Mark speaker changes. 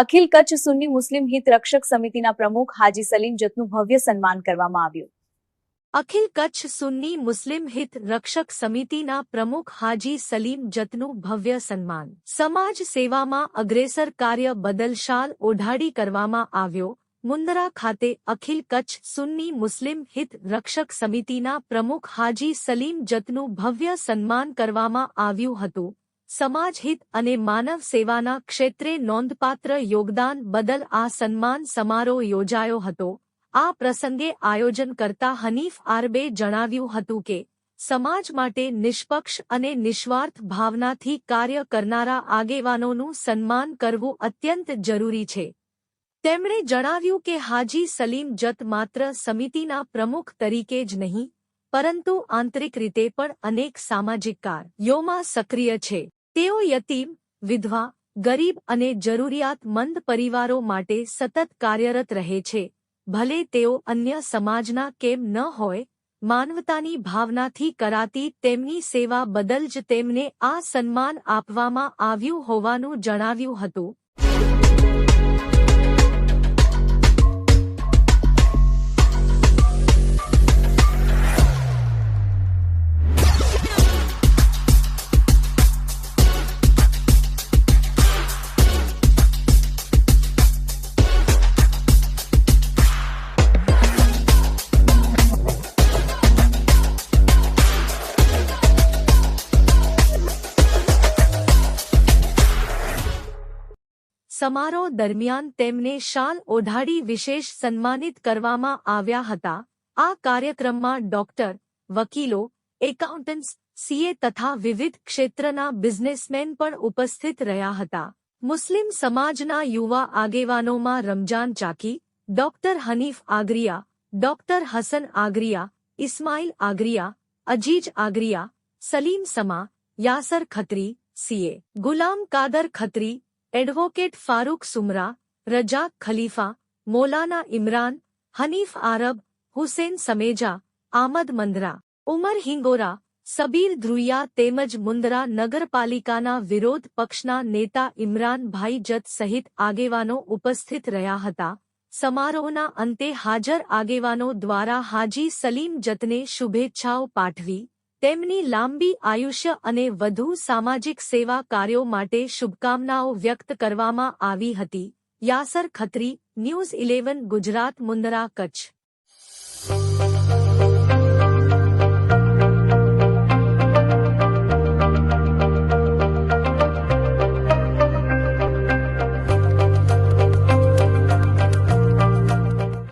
Speaker 1: અખિલ કચ્છ સુન્ની મુસ્લિમ હિત રક્ષક સમિતિના પ્રમુખ હાજી સલીમ જતનું ભવ્ય સન્માન કરવામાં આવ્યું.
Speaker 2: અખિલ કચ્છ સુન્ની મુસ્લિમ હિત રક્ષક સમિતિના પ્રમુખ હાજી સલીમ જતનું ભવ્ય સન્માન. સમાજ સેવામાં અગ્રેસર કાર્ય બદલ શાલ ઓઢાડી કરવામાં આવ્યો. મુન્દ્રા ખાતે અખિલ કચ્છ સુન્ની મુસ્લિમ હિત રક્ષક સમિતિના પ્રમુખ હાજી સલીમ જતનું ભવ્ય સન્માન કરવામાં આવ્યું હતું. સમાજ હિત અને માનવ સેવાના ક્ષેત્રે નોંધપાત્ર યોગદાન બદલ આ સન્માન સમારોહ યોજાયો હતો. આ પ્રસંગે આયોજન કરતા હનીફ આરબે જણાવ્યું હતું કે, સમાજ માટે નિષ્પક્ષ અને નિસ્વાર્થ ભાવનાથી કાર્ય કરનારા આગેવાનોનું સન્માન કરવું અત્યંત જરૂરી છે. તેમણે જણાવ્યું કે હાજી સલીમ જત માત્ર સમિતિના પ્રમુખ તરીકે જ નહીં, પરંતુ આંતરિક રીતે પણ અનેક સામાજિક કાર્યોમાં સક્રિય છે. તેઓ યતીમ, વિધવા, ગરીબ અને જરૂરિયાતમંદ પરિવારો માટે સતત કાર્યરત રહે છે. ભલે તેઓ અન્ય સમાજના કેમ ન હોય, માનવતાની ભાવનાથી કરાતી તેમની સેવા બદલ જ તેમને આ સન્માન આપવામાં આવ્યું હોવાનું જણાવ્યું હતું. સમારોહ દરમિયાન તેમને શાલ ઓઢાડી વિશેષ સન્માનિત કરવામાં આવ્યા હતા. આ કાર્યક્રમમાં ડોક્ટર, વકીલો, એકાઉન્ટન્ટ્સ, સીએ તથા વિવિધ ક્ષેત્રના બિઝનેસમેન પણ ઉપસ્થિત રહ્યા હતા. મુસ્લિમ સમાજના યુવા આગેવાનોમાં Ramzan Chaki doctor Hanif Agariya, doctor Hasan Agariya, Ismail Agariya, Aziz Agariya, Salim Sama, Yasar Khatri, CA, Ghulam Kadar Khatri advocate Farooq Sumra Razak Khalifa, Maulana Imran, Hanif Arab, Hussain Sameja, Ahmad Mandra, Umar Hingora, Sabir ધ્રુયા તેમજ મુન્દ્રા નગરપાલિકાના વિરોધ પક્ષના નેતા ઇમરાનભાઈ જત સહિત આગેવાનો ઉપસ્થિત રહ્યા હતા. સમારોહના અંતે હાજર આગેવાનો દ્વારા હાજી સલીમ જતને શુભેચ્છાઓ પાઠવી તેમની લાંબી આયુષ્ય અને વધુ સામાજિક સેવા કાર્યો માટે શુભકામનાઓ વ્યક્ત કરવામાં આવી હતી. Yasar Khatri, news eleven, Gujarat, Mundra, Kutch.